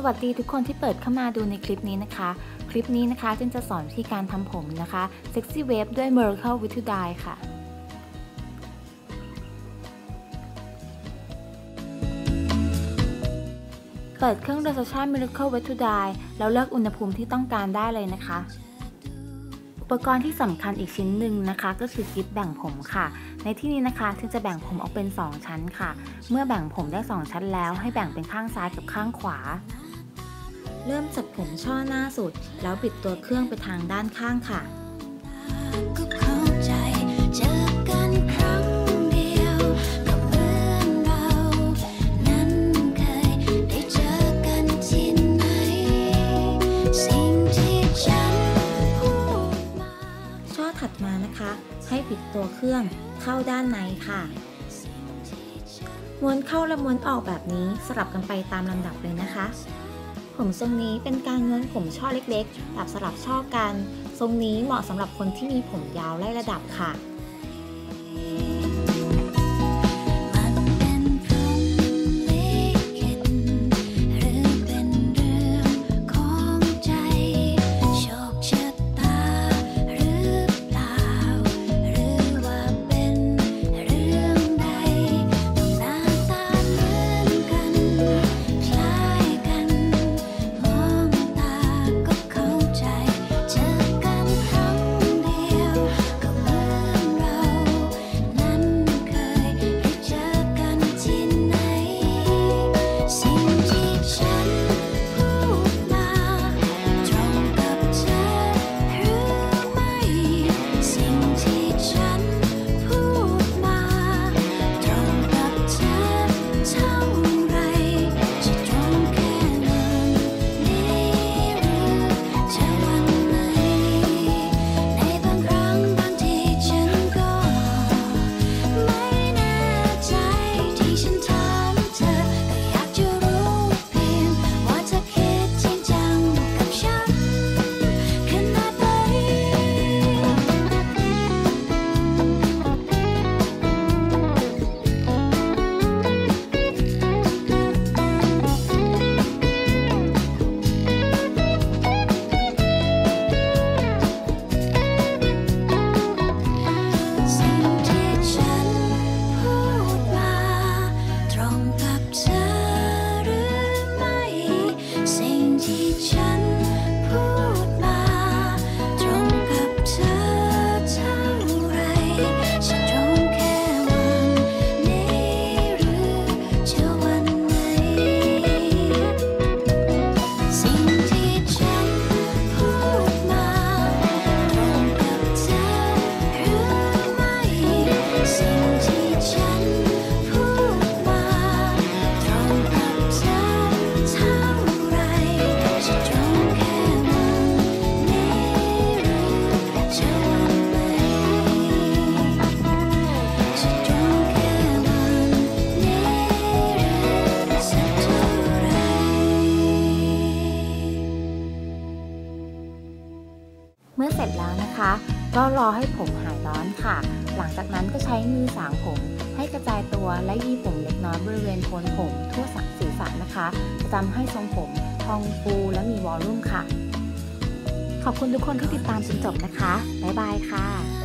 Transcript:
สวัสดีทุกคนที่เปิดเข้ามาดูในคลิปนี้นะคะ คลิปนี้นะคะเจนจะสอนวิธีการทำผมนะคะ Sexy Wave ด้วย Miracle with to Die ค่ะเปิดเครื่อง r e s o l u t i o n Miracle with to Die แล้วเลือกอุณหภูมิที่ต้องการได้เลยนะคะ อุปกรณ์ที่สำคัญอีกชิ้นหนึ่งนะคะ ก็คือกิ๊บแบ่งผมค่ะ ในที่นี้นะคะที่จะแบ่งผมออกเป็น 2 ชั้นค่ะ เมื่อแบ่งผมได้ 2 ชั้นแล้วให้แบ่งเป็นข้างซ้ายกับข้างขวา เริ่มจากผมช่อหน้าสุด แล้วบิดตัวเครื่องไปทางด้านข้างค่ะใจเจอกันครั้งเดียวก็เหมือนเรานั้นเคยได้เจอกันที่ไหนสิ่งที่ฉันพูดมาช่อถัดมานะคะ ให้บิดตัวเครื่องเข้าด้านในค่ะม้วนเข้าและม้วนออกแบบนี้สลับกันไปตามลำดับเลยนะคะ ผมทรงนี้เป็นการเงินผมช่อเล็กๆแบบสลับช่อกัน ทรงนี้เหมาะสำหรับคนที่มีผมยาวไล่ระดับค่ะ เมื่อเสร็จแล้วนะคะ ก็รอให้ผมหายร้อนค่ะ หลังจากนั้นก็ใช้มือสางผมให้กระจายตัวและยีผมเล็กน้อยบริเวณโคนผมทั่วสัศีรษะนะคะจะทำให้ทรงผมพองฟูและมีวอลลุ่มค่ะ ขอบคุณทุกคนที่ติดตามจนจบนะคะ บ๊ายบายค่ะ